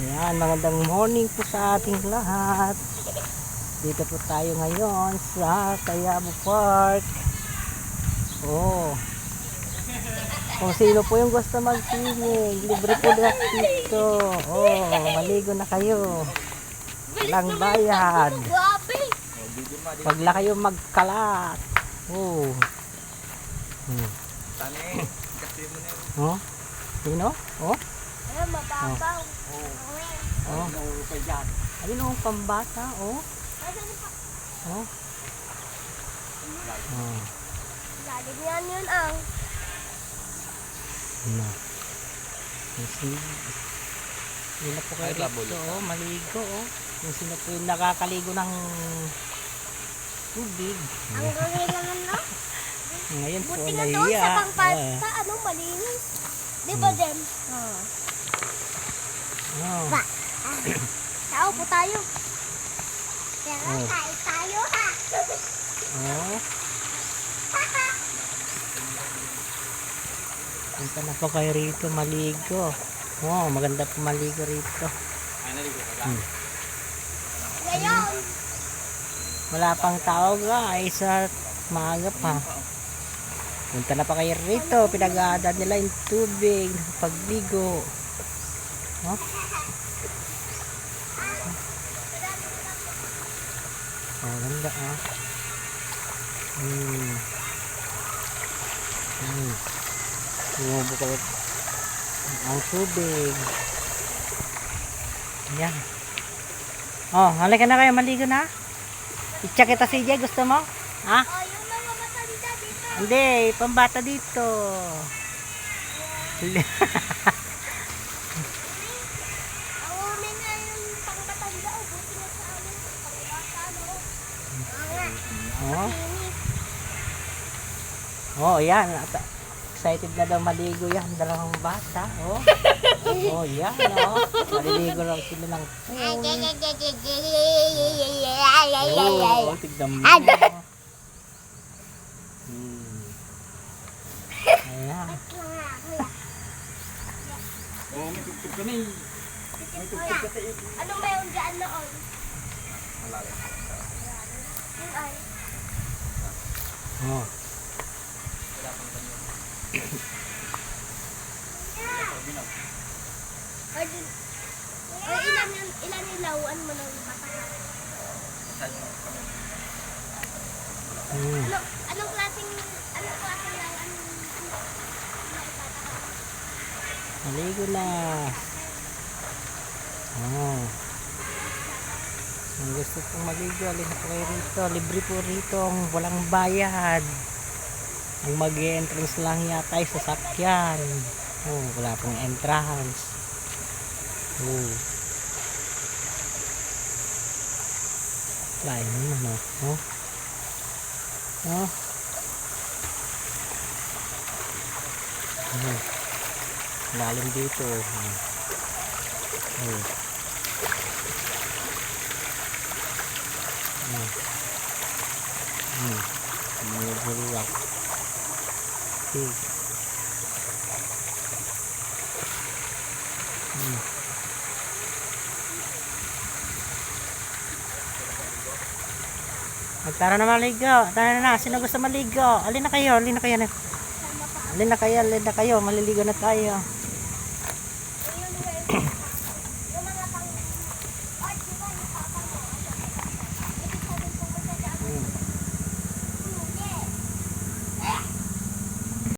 Ayan, magandang morning po sa ating lahat. Dito po tayo ngayon sa Tayabo Park. Oh. Kung sino po yung gusto magsinig, libre po lahat dito. Oh, maligo na kayo. Walang bayad. Grabe! Pag la kayo magkalat. Oh. Hmm. Tani, kasi mo na. Oh. Sino? Oh. Ayun, mababaw. Oh. Ayun oh, pambata. Oh. Oh. Oh. Lalim yan yun ang. No. Kasi, yun na po kayo Ay, rito, oh, maligo, oh. Kung sino po yung nakakaligo ng tubig. Ang gawin naman no? Ngayon po, Buti nga doon nahiya. sa pangpasta, ano, malinis. Di ba, Jem? Oo. Oh. Ba? Tao po tayo. Pero Oh. tayo tayo ha. Oh. Punta na po kayo rito, maligo. Oh, maganda po maligo rito. Ay, naligo ka Hmm. Ngayon, Wala pang tao guys at maaga pa. Punta na pa kayo rito. Pinag-aadan nila yung tubig. Pagligo. Oh. Oh, ganda ah. Hmm. Hmm. Bumubukot ang tubig. Yan. Oh, halika na kayo. Maligo na. I-check kita si Jay. Gusto mo? Ha? oh, yung mga matanda dito. Hindi, pambata dito. Ang umi nga yung pang matanda, oh, buti nga sa amin. Pang bata, no? Oh, oh, yan. Excited na daw maligo yan. Dalawang bata. Oh, oh yan. Oh. Maliligo lang sila ng pool. Oh, tignan mo. Hmm. Ayan. Oo, may tugtog ka na eh. May tugtog ka tayo. Anong mayroon dyan noon? Wala rin. Yung ay. Oh. Or dun. Or ilan yung, ilan yung lauan mo yung kami? Hmm. Ano, anong klaseng, anong klaseng ano, ka? Maligo na. Oh. Kung gusto pong maligo, alin po rito. Libre po rito. ang Walang bayad. Ang mag entrance lang yata ay sasakyan. Oh, wala pong entrance. Oh. Lain naman, oh. Oh. Oh. Oh. Lalim dito. Oh. Oh. Hmm. Hmm. Mga bulwak. Okay. Hmm. Ah, Tara na maligo. Tara na. Sino gusto maligo? Alin na kayo? Alin na kayo? Alin na kayo? Alin na kayo? Maliligo na tayo.